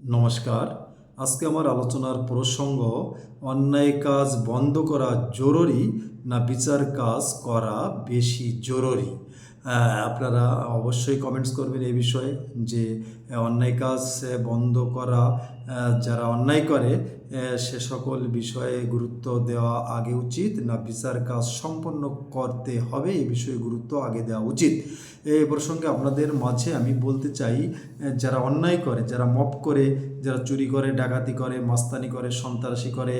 নমস্কার। আজকে আমার আলোচনার প্রসঙ্গ, অন্যায় কাজ বন্ধ করা জরুরি না বিচার কাজ করা বেশি জরুরি? আপনারা অবশ্যই কমেন্টস করবেন এই বিষয়ে যে অন্যায় কাজ বন্ধ করা যারা অন্যায় করে সে সকল বিষয়ে গুরুত্ব দেওয়া আগে উচিত না বিচার কাজ সম্পন্ন করতে হবে, এই বিষয়ে গুরুত্ব আগে দেওয়া উচিত। এই প্রসঙ্গে আপনাদের মাঝে আমি বলতে চাই যারা অন্যায় করে, যারা মপ করে, যারা চুরি করে, ডাকাতি করে, মাস্তানি করে, সন্ত্রাসী করে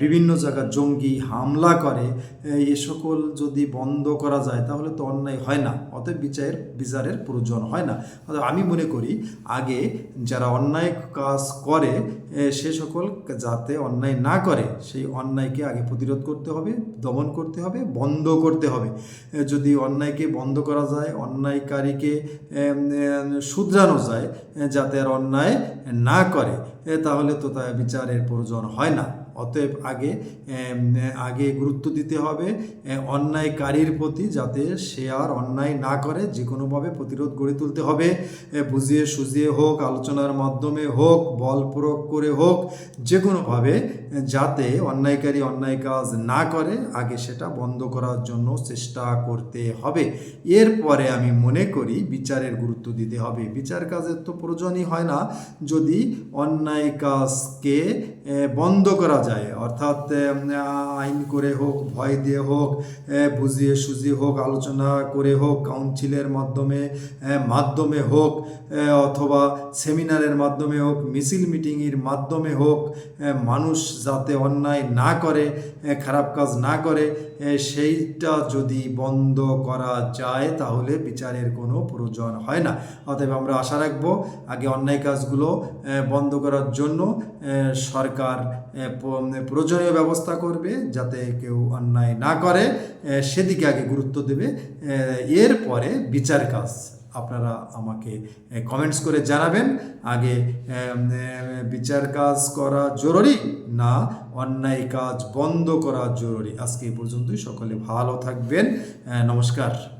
বিভিন্ন জায়গায় জঙ্গি হামলা করে এ সকল যদি বন্ধ করা যায়, তাহলে তো অন্যায় হয় না। অতএব বিচারের বিচারের প্রয়োজন হয় না। অতএব আমি মনে করি, আগে যারা অন্যায় কাজ করে সে সকল যাতে অন্যায় না করে, সেই অন্যায়কে আগে প্রতিরোধ করতে হবে, দমন করতে হবে, বন্ধ করতে হবে। যদি অন্যায়কে বন্ধ করা যায়, অন্যায়কারীকে শুধরানো যায় যাতে আর অন্যায় না করে তাহলে তো তা বিচারের প্রয়োজন হয় না। অতএব আগে আগে গুরুত্ব দিতে হবে অন্যায়কারীর প্রতি যাতে সে আর অন্যায় না করে যে কোনোভাবে প্রতিরোধ গড়ে তুলতে হবে। বুঝিয়ে সুঝিয়ে হোক, আলোচনার মাধ্যমে হোক, বল প্রয়োগ করে হোক যে কোনোভাবে যাতে অন্যায়কারী অন্যায় কাজ না করে, আগে সেটা বন্ধ করার জন্য চেষ্টা করতে হবে। এরপরে আমি মনে করি বিচারের গুরুত্ব দিতে হবে। বিচার কাজের তো প্রয়োজনই হয় না। যদি অন্যায় কাজকে বন্ধ করা যায় অর্থাৎ আইন করে হোক, ভয় দিয়ে হোক বুঝিয়ে সুঝিয়ে হোক, আলোচনা করে হোক, কাউন্সিলের মাধ্যমে মাধ্যমে হোক অথবা সেমিনারের মাধ্যমে হোক, মিছিল মিটিংয়ের মাধ্যমে হোক মানুষ যাতে অন্যায় না করে খারাপ কাজ না করে সেইটা যদি বন্ধ করা যায়, তাহলে বিচারের কোনো প্রয়োজন হয় না। অতএব আমরা আশা রাখব, আগে অন্যায় কাজগুলো বন্ধ করার জন্য সরকার প্রয়োজনীয় ব্যবস্থা করবে যাতে কেউ অন্যায় না করে সেদিকে আগে গুরুত্ব দেবে। এরপরে বিচার কাজ আপনারা আমাকে কমেন্টস করে জানাবেন। আগে বিচার কাজ করা জরুরি না অন্যায় কাজ বন্ধ করা জরুরি? আজকে এই পর্যন্তই। সকলে ভালো থাকবেন। নমস্কার।